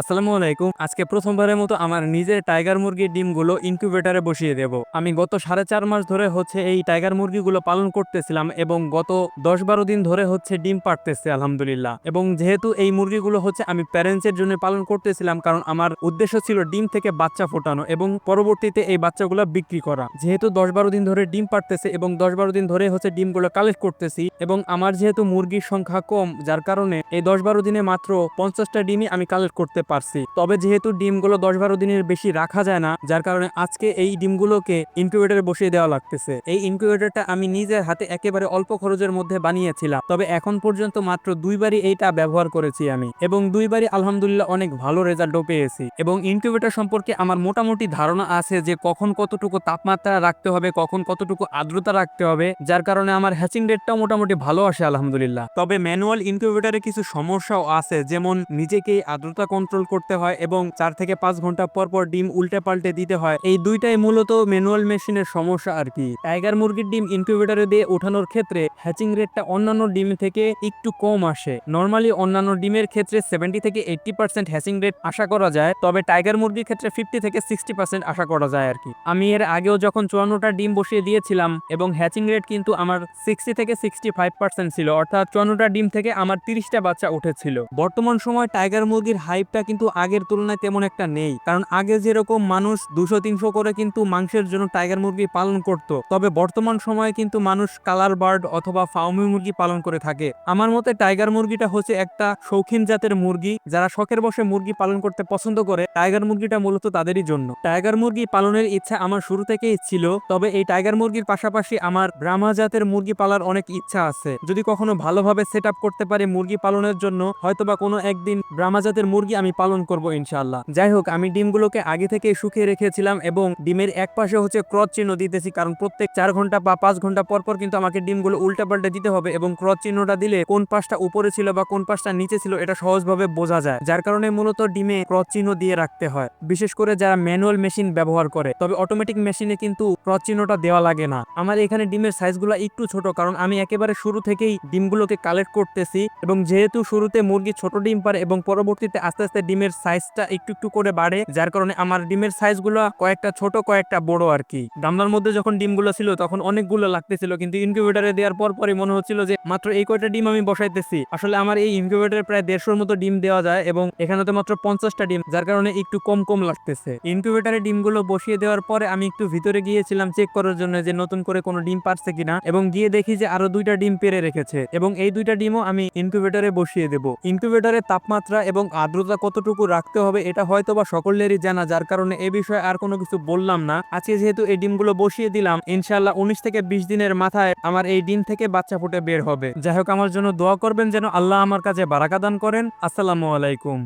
আসসালামু আলাইকুম। আজকে প্রথমবারের মতো আমার নিজের টাইগার মুরগির ডিমগুলো ইনকিউবেটরে বসিয়ে দেব। আমি গত সাড়ে চার মাস ধরে হচ্ছে এই টাইগার মুরগিগুলো পালন করতেছিলাম এবং গত দশ বারো দিন ধরে হচ্ছে ডিম পাড়তেছে, আলহামদুলিল্লাহ। এবং যেহেতু এই মুরগিগুলো হচ্ছে আমি প্যারেন্টসের জন্য পালন করতেছিলাম, কারণ আমার উদ্দেশ্য ছিল ডিম থেকে বাচ্চা ফোটানো এবং পরবর্তীতে এই বাচ্চাগুলো বিক্রি করা। যেহেতু দশ বারো দিন ধরে ডিম পাড়তেছে এবং দশ বারো দিন ধরে হচ্ছে ডিমগুলো কালেক্ট করতেছি এবং আমার যেহেতু মুরগির সংখ্যা কম, যার কারণে এই দশ বারো দিনে মাত্র পঞ্চাশটা ডিমই আমি কালেক্ট করতে পারছি। তবে যেহেতু ডিমগুলো দশ বারো দিনের বেশি রাখা যায় না, যার কারণে আজকে এই ডিমগুলোকে ইনকিউবেটরে বসিয়ে দেওয়া লাগতেছে। এই ইনকিউবেটরটা আমি নিজের হাতে একেবারে অল্প খরচের মধ্যে বানিয়েছিলাম। তবে এখন পর্যন্ত মাত্র দুইবারই এইটা ব্যবহার করেছি আমি। এবং দুইবারই আলহামদুলিল্লাহ অনেক ভালো রেজাল্টও পেয়েছি। এবং ইনকিউবেটর সম্পর্কে আমার মোটামুটি ধারণা আছে যে কখন কতটুকু তাপমাত্রা রাখতে হবে, কখন কতটুকু আর্দ্রতা রাখতে হবে, যার কারণে আমার হ্যাচিং রেটটাও মোটামুটি ভালো আসে আলহামদুলিল্লাহ। তবে ম্যানুয়াল ইনকিউবেটরে কিছু সমস্যাও আছে, যেমন নিজেকেই আর্দ্রতা কন্ট্রোল করতে হয় এবং চার থেকে পাঁচ ঘণ্টা পর পর ডিম উল্টে পাল্টে দিতে হয়। এই দুইটাই মূলত ম্যানুয়াল মেশিনের সমস্যা আর কি। টাইগার মুরগির ডিম ইনকিউবেটরে দিয়ে ওঠানোর ক্ষেত্রে হ্যাচিং রেটটা অন্যান্য ডিম থেকে একটু কম আসে। নর্মালি অন্যান্য ডিমের ক্ষেত্রে সেভেন্টি থেকে এইট্টি পার্সেন্ট হ্যাচিং রেট আশা করা যায়, তবে টাইগার মুরগির ক্ষেত্রে ফিফটি থেকে সিক্সটি পার্সেন্ট আশা করা যায় আর কি। আমি এর আগেও যখন চুয়ান্নটা ডিম বসিয়ে দিয়েছিলাম এবং হ্যাচিং রেট কিন্তু আমার সিক্সটি থেকে সিক্সটি ফাইভ পার্সেন্ট ছিল, অর্থাৎ চুয়ান্নটা ডিম থেকে আমার তিরিশটা বাচ্চা উঠেছিল। বর্তমান সময় টাইগার মুরগির হাইপটা কিন্তু আগের তুলনায় তেমন একটা নেই। কারণ আগে যেরকম মানুষ দুশো, তিনশো করে কিন্তু মাংসের জন্য টাইগার মুরগি পালন করত, তবে বর্তমান সময়ে কিন্তু মানুষ কালার বার্ড অথবা ফাউমি মুরগি পালন করে থাকে। আমার মতে টাইগার মুরগিটা হচ্ছে একটা শৌখিন জাতের মুরগি, যারা শখের বসে মুরগি পালন করতে পছন্দ করে। টাইগার মুরগিটা মূলত তাদেরই জন্য। টাইগার মুরগি পালনের ইচ্ছা আমার শুরু থেকেই ছিল, তবে এই টাইগার মুরগির পাশাপাশি আমার ব্রাহ্মা জাতের মুরগি পালার অনেক ইচ্ছা আছে। যদি কখনো ভালোভাবে সেট করতে পারি মুরগি পালনের জন্য, হয়তোবা কোনো একদিন ব্রাহ্মা জাতের মুরগি আমি পালন করব ইনশাআল্লাহ। যাই হোক, আমি ডিমগুলোকে আগে থেকে শুকিয়ে রেখেছিলাম এবং ডিমের এক পাশে হচ্ছে ক্রস চিহ্ন দিতেছি কারণ প্রত্যেক চার ঘণ্টা বা পাঁচ ঘণ্টা পর পর কিন্তু আমাকে ডিমগুলো উল্টা পাল্টে দিতে হবে এবং ক্রস চিহ্নটা দিলে কোন পাশটা উপরে ছিল বা কোন পাশটা নিচে ছিল এটা সহজভাবে বোঝা যায়, যার কারণে মূলত ডিমে ক্রস চিহ্ন দিয়ে রাখতে হয়। বিশেষ করে যারা ম্যানুয়াল মেশিন ব্যবহার করে, তবে অটোমেটিক মেশিনে কিন্তু ক্রস চিহ্নটা দেওয়া লাগে না। আমার এখানে ডিমের সাইজগুলো একটু ছোট কারণ আমি একেবারে শুরু থেকেই ডিমগুলোকে কালেক্ট করতেছি এবং যেহেতু শুরুতে মুরগি ছোট ডিম পারে এবং পরবর্তীতে আস্তে আস্তে ডিমের সাইজটা একটু একটু করে বাড়ে, যার কারণে আমার ডিমের সাইজগুলো কয়েকটা ছোট, কয়েকটা বড় আর কি গামলার মধ্যে যখন ডিমগুলো ছিল তখন অনেকগুলো লাগতেছিল, কিন্তু ইনকিউবেটারে দেওয়ার পর পরই মনে হচ্ছিল যে, মাত্র এই কয়টা ডিম আমি বসাইতেছি। আসলে আমার এই ইনকিউবেটারে প্রায় দেড়শোর মতো ডিম দেওয়া যায় এবং এখানে তো মাত্র পঞ্চাশটা ডিম, যার কারণে একটু কম কম লাগতেছে। ইনকিউবেটারে ডিমগুলো বসিয়ে দেওয়ার পরে আমি একটু ভিতরে গিয়েছিলাম চেক করার জন্য যে, নতুন করে কোনো ডিম পারছে কিনা, এবং গিয়ে দেখি যে, আরও দুইটা ডিম পেরে রেখেছে। এবং এই দুইটা ডিমও আমি ইনকিউবেটারে বসিয়ে দেব। ইনকিউবেটারের তাপমাত্রা এবং আর্দ্রতা কতটুকু রাখতে হবে এটা হয়তো বা সকলেরই জানা। যার কারণে এ বিষয়ে আর কোনো কিছু বললাম না। আজকে যেহেতু এই ডিমগুলো বসিয়ে দিলাম ইনশাল্লাহ উনিশ থেকে বিশ দিনের মাথায় আমার এই ডিম থেকে বাচ্চা ফুটে বের হবে। যাই হোক, আমার জন্য দোয়া করবেন যেন আল্লাহ আমার কাছে বারাকা দান করেন। আসসালামু আলাইকুম।